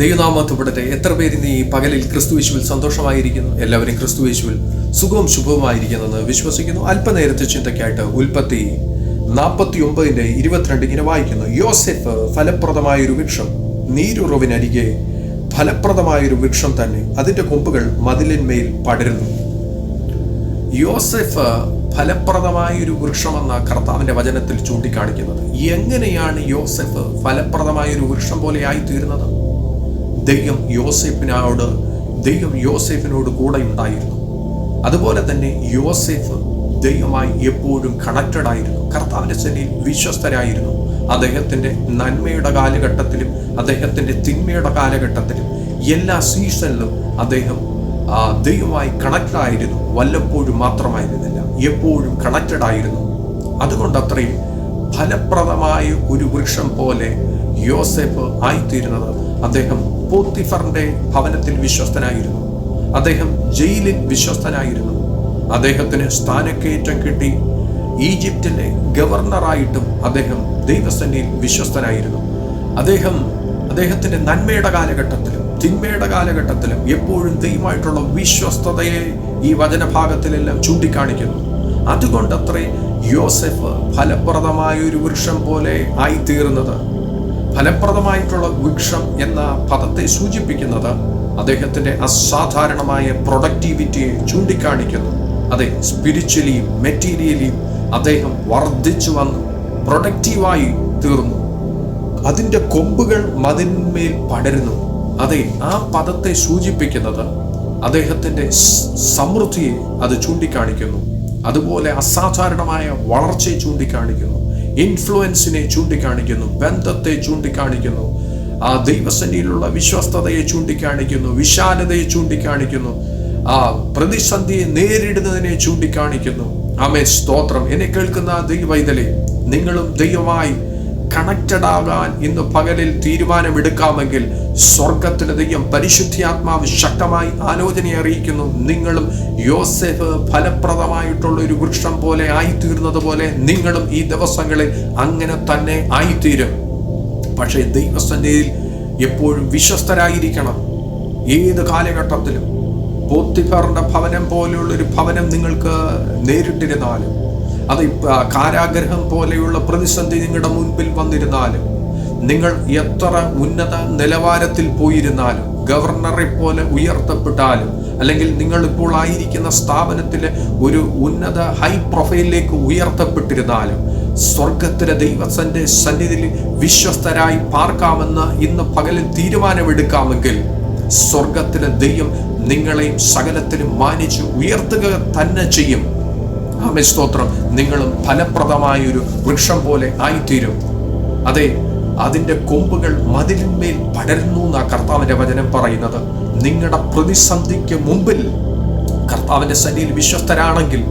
ദൈവനാമത്തുപെടട്ടെ. എത്ര പേര് നീ പകലിൽ ക്രിസ്തു യേശുവിൽ സന്തോഷമായിരിക്കുന്നു? എല്ലാവരും ക്രിസ്തു യേശുവിൽ സുഖവും ശുഭവുമായിരിക്കുന്നെന്ന് വിശ്വസിക്കുന്നു. അല്പനേരത്തെ ചിന്തയ്ക്കായിട്ട് ഉൽപ്പത്തി നാൽപ്പത്തി ഒമ്പതിന്റെ ഇരുപത്തിരണ്ട് ഇങ്ങനെ വായിക്കുന്നു. യോസെഫ് ഫലപ്രദമായ ഒരു വൃക്ഷം നീരുറവിനരികെ ഫലപ്രദമായ ഒരു വൃക്ഷം തന്നെ അതിന്റെ കൊമ്പുകൾ മതിലിന്മേൽ പടരുന്നു. യോസെഫ് ഫലപ്രദമായ ഒരു വൃക്ഷമെന്ന കർത്താവിന്റെ വചനത്തിൽ ചൂണ്ടിക്കാണിക്കുന്നത്. എങ്ങനെയാണ് യോസെഫ് ഫലപ്രദമായ ഒരു വൃക്ഷം പോലെ തീരുന്നത് ദൈവം യോസേഫിനോട് ദൈവം യോസേഫിനോട് കൂടെ ഉണ്ടായിരുന്നു. അതുപോലെ തന്നെ യോസേഫ് ദൈവമായി എപ്പോഴും കണക്റ്റഡ് ആയിരുന്നു. കർത്താവിന്റെ സന്നിധിയിൽ വിശ്വസ്തരായിരുന്നു. അദ്ദേഹത്തിന്റെ നന്മയുടെ കാലഘട്ടത്തിലും അദ്ദേഹത്തിന്റെ തിന്മയുടെ കാലഘട്ടത്തിലും എല്ലാ സീസണിലും അദ്ദേഹം ദൈവമായി കണക്റ്റഡ് ആയിരുന്നു. വല്ലപ്പോഴും മാത്രമായിരുന്നില്ല. എപ്പോഴും കണക്റ്റഡ് ആയിരുന്നു. അതുകൊണ്ടത്രയും ഫലപ്രദമായ ഒരു വൃക്ഷം പോലെ യോസെഫ് ആയിത്തീരുന്നത് അദ്ദേഹം പോത്തിഫറിന്റെ ഭവനത്തിൽ വിശ്വസ്തനായിരുന്നു. അദ്ദേഹം ജയിലിൽ വിശ്വസ്തനായിരുന്നു. അദ്ദേഹത്തിന് സ്ഥാനക്കയറ്റം കിട്ടി. ഈജിപ്തിലെ ഗവർണറായിട്ടും അദ്ദേഹം ദൈവസന്നിയിൽ വിശ്വസ്തനായിരുന്നു. അദ്ദേഹം അദ്ദേഹത്തിന്റെ നന്മയുടെ കാലഘട്ടത്തിലും തിന്മയുടെ കാലഘട്ടത്തിലും എപ്പോഴും ദൈവമായിട്ടുള്ള വിശ്വസ്തതയെ ഈ വചനഭാഗത്തിലെല്ലാം ചൂണ്ടിക്കാണിക്കുന്നു. അതുകൊണ്ടത്രേ യോസെഫ് ഫലപ്രദമായ ഒരു വൃക്ഷം പോലെ ആയിത്തീർന്നത് ഫലപ്രദമായിട്ടുള്ള വൃക്ഷം എന്ന പദത്തെ സൂചിപ്പിക്കുന്നത് അദ്ദേഹത്തിന്റെ അസാധാരണമായ പ്രൊഡക്ടിവിറ്റിയെ ചൂണ്ടിക്കാണിക്കുന്നു. അതെ സ്പിരിച്വലിയും മെറ്റീരിയലിയും അദ്ദേഹം വർദ്ധിച്ചു വന്നു പ്രൊഡക്റ്റീവായി തീർന്നു. അതിന്റെ കൊമ്പുകൾ മതിന്മേൽ പടരുന്നു. അതെ ആ പദത്തെ സൂചിപ്പിക്കുന്നത് അദ്ദേഹത്തിന്റെ സമൃദ്ധിയെ അത് ചൂണ്ടിക്കാണിക്കുന്നു. അതുപോലെ അസാധാരണമായ വളർച്ചയെ ചൂണ്ടിക്കാണിക്കുന്നു. ഇൻഫ്ലുവൻസിനെ ചൂണ്ടിക്കാണിക്കുന്നു ബന്ധത്തെ ചൂണ്ടിക്കാണിക്കുന്നു ആ ദൈവസന്നിയിലുള്ള വിശ്വസ്തതയെ ചൂണ്ടിക്കാണിക്കുന്നു വിശാലതയെ ചൂണ്ടിക്കാണിക്കുന്നു ആ പ്രതിസന്ധിയെ നേരിടുന്നതിനെ ചൂണ്ടിക്കാണിക്കുന്നു. ആമേ സ്തോത്രം. എന്നെ കേൾക്കുന്ന ദൈവൈതലെ നിങ്ങളും ദൈവമായി കണക്റ്റഡ് ആകാൻ ഇന്ന് പകലിൽ തീരുമാനമെടുക്കാമെങ്കിൽ സ്വർഗത്തിന് ദൈവം പരിശുദ്ധിയാത്മാവ് ശക്തമായി ആലോചന അറിയിക്കുന്നു. നിങ്ങളും യോസെഫ് ഫലപ്രദമായിട്ടുള്ള ഒരു വൃക്ഷം പോലെ ആയിത്തീർന്നതുപോലെ നിങ്ങളും ഈ ദിവസങ്ങളിൽ അങ്ങനെ തന്നെ ആയിത്തീരും. പക്ഷേ ദൈവസന്നിധിയിൽ എപ്പോഴും വിശ്വസ്തരായിരിക്കണം. ഏത് കാലഘട്ടത്തിലും പോത്തിഫറിന്റെ ഭവനം പോലെയുള്ള ഒരു ഭവനം നിങ്ങൾക്ക് നേരിട്ടിരുന്നാലും അത് കാരാഗ്രഹം പോലെയുള്ള പ്രതിസന്ധി നിങ്ങളുടെ മുൻപിൽ വന്നിരുന്നാലും നിങ്ങൾ എത്ര ഉന്നത നിലവാരത്തിൽ പോയിരുന്നാലും ഗവർണറെ പോലെ ഉയർത്തപ്പെട്ടാലും അല്ലെങ്കിൽ നിങ്ങൾ ഇപ്പോൾ ആയിരിക്കുന്ന സ്ഥാപനത്തിലെ ഒരു ഉന്നത ഹൈ പ്രൊഫൈലിലേക്ക് ഉയർത്തപ്പെട്ടിരുന്നാലും സ്വർഗത്തിലെ ദൈവസന്റെ സന്നിധിയിൽ വിശ്വസ്തരായി പാർക്കാമെന്ന് ഇന്ന് പകലിൽ തീരുമാനമെടുക്കാമെങ്കിൽ സ്വർഗത്തിലെ ദൈവം നിങ്ങളെയും സകലത്തിലും മാനിച്ച് ഉയർത്തുക തന്നെ ചെയ്യും. ആമേ സ്തോത്രം നിങ്ങളും ഫലപ്രദമായ ഒരു വൃക്ഷം പോലെ ആയിത്തീരും. അതെ അതിന്റെ കൊമ്പുകൾ മതിലിന്മേൽ പടരുന്നു എന്നാ കർത്താവിന്റെ വചനം പറയുന്നത്. നിങ്ങളുടെ പ്രതിസന്ധിക്ക് മുമ്പിൽ കർത്താവിന്റെ സന്നിധിയിൽ വിശ്വസ്തരാണെങ്കിൽ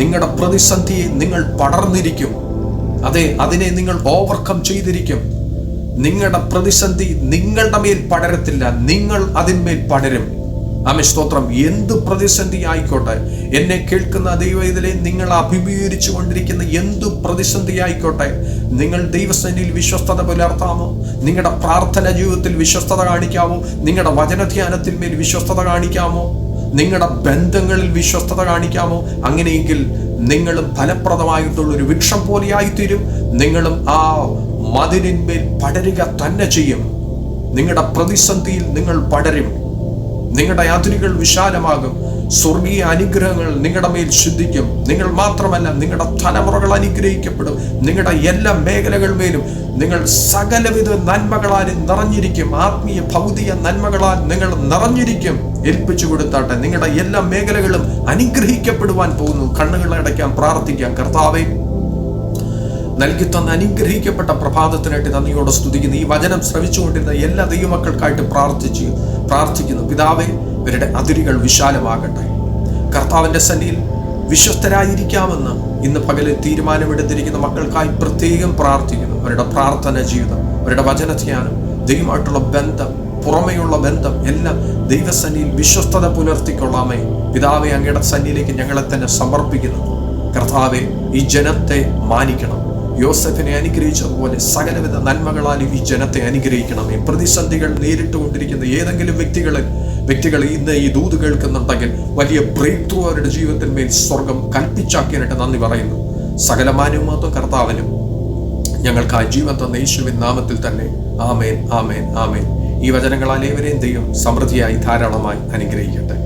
നിങ്ങളുടെ പ്രതിസന്ധിയെ നിങ്ങൾ പടർന്നിരിക്കും. അതെ അതിനെ നിങ്ങൾ ഓവർകം ചെയ്തിരിക്കും. നിങ്ങളുടെ പ്രതിസന്ധി നിങ്ങളുടെ മേൽ പടരത്തില്ല നിങ്ങൾ അതിന്മേൽ പടരും. ആമേ സ്തോത്രം. എന്ത് പ്രതിസന്ധി ആയിക്കോട്ടെ. എന്നെ കേൾക്കുന്ന ദൈവത്തിലെ നിങ്ങൾ അഭിമുഖീകരിച്ചു കൊണ്ടിരിക്കുന്ന എന്ത് പ്രതിസന്ധി ആയിക്കോട്ടെ. നിങ്ങൾ ദൈവസന്നിധിയിൽ വിശ്വസ്തത പുലർത്താമോ? നിങ്ങളുടെ പ്രാർത്ഥന ജീവിതത്തിൽ വിശ്വസ്തത കാണിക്കാമോ? നിങ്ങളുടെ വചനധ്യാനത്തിൽ മേൽ വിശ്വസ്തത കാണിക്കാമോ? നിങ്ങളുടെ ബന്ധങ്ങളിൽ വിശ്വസ്തത കാണിക്കാമോ? അങ്ങനെയെങ്കിൽ നിങ്ങളും ഫലപ്രദമായിട്ടുള്ള ഒരു വൃക്ഷം പോലെയായിത്തീരും നിങ്ങളും ആ മതിലിന്മേൽ പടരുക തന്നെ ചെയ്യും. നിങ്ങളുടെ പ്രതിസന്ധിയിൽ നിങ്ങൾ പടരും. നിങ്ങളുടെ അതിരുകൾ വിശാലമാകും. സ്വർഗീയ അനുഗ്രഹങ്ങൾ നിങ്ങളുടെ മേൽ ശുദ്ധിക്കും. നിങ്ങൾ മാത്രമല്ല നിങ്ങളുടെ തലമുറകൾ അനുഗ്രഹിക്കപ്പെടും. നിങ്ങളുടെ എല്ലാ മേഖലകളിലും നിങ്ങൾ സകലവിധ നന്മകളാൽ നിറഞ്ഞിരിക്കും. ആത്മീയ ഭൗതിക നന്മകളാൽ നിങ്ങൾ നിറഞ്ഞിരിക്കും. ഏൽപ്പിച്ചു കൊടുത്താട്ടെ നിങ്ങളുടെ എല്ലാ മേഖലകളും അനുഗ്രഹിക്കപ്പെടുവാൻ പോകുന്നു. കണ്ണുകൾ അടയ്ക്കാൻ പ്രാർത്ഥിക്കാം. കർത്താവേ നൽകി തന്ന അനുഗ്രഹിക്കപ്പെട്ട പ്രഭാതത്തിനായിട്ട് നന്ദിയോടെ സ്തുതിക്കുന്നു. ഈ വചനം ശ്രമിച്ചുകൊണ്ടിരുന്ന എല്ലാ ദൈവമക്കൾക്കായിട്ട് പ്രാർത്ഥിച്ചു പ്രാർത്ഥിക്കുന്നു. പിതാവെ ഇവരുടെ അതിരുകൾ വിശാലമാകട്ടെ. കർത്താവിന്റെ സന്നിയിൽ വിശ്വസ്തരായിരിക്കാമെന്ന് ഇന്ന് പകലിൽ തീരുമാനമെടുത്തിരിക്കുന്ന മക്കൾക്കായി പ്രത്യേകം പ്രാർത്ഥിക്കുന്നു. അവരുടെ പ്രാർത്ഥന ജീവിതം അവരുടെ വചനധ്യാനം ദൈവമായിട്ടുള്ള ബന്ധം പുറമെയുള്ള ബന്ധം എല്ലാം ദൈവസന്നിയിൽ വിശ്വസ്തത പുലർത്തിക്കൊള്ളാമേ. പിതാവെ അങ്ങയുടെ സന്നിയിലേക്ക് ഞങ്ങളെ തന്നെ സമർപ്പിക്കുന്നു. കർത്താവെ ഈ ജനത്തെ മാനിക്കണം. യോസഫിനെ അനുഗ്രഹിച്ചതുപോലെ സകലവിധ നന്മകളാൽ ഈ ജനത്തെ അനുഗ്രഹിക്കണമേ. പ്രതിസന്ധികൾ നേരിട്ടുകൊണ്ടിരിക്കുന്ന ഏതെങ്കിലും വ്യക്തികളെ വ്യക്തികൾ ഇന്ന് ഈ ദൂത് കേൾക്കുന്നുണ്ടെങ്കിൽ വലിയ ബ്രേക്ക് ത്രൂ അവരുടെ ജീവിതത്തിന്മേൽ സ്വർഗം കൽപ്പിച്ചാക്കിയതിനായിട്ട് നന്ദി പറയുന്നു. സകല മാനവമാത്വം കർത്താവിനും ഞങ്ങൾക്ക് ആ ജീവൻ തന്ന യേശുവിൻ നാമത്തിൽ തന്നെ ആമേൻ ആമേൻ ആമേൻ. ഈ വചനങ്ങളാൽ ഏവരെയും ദൈവം സമൃദ്ധിയായി ധാരാളമായി അനുഗ്രഹിക്കട്ടെ.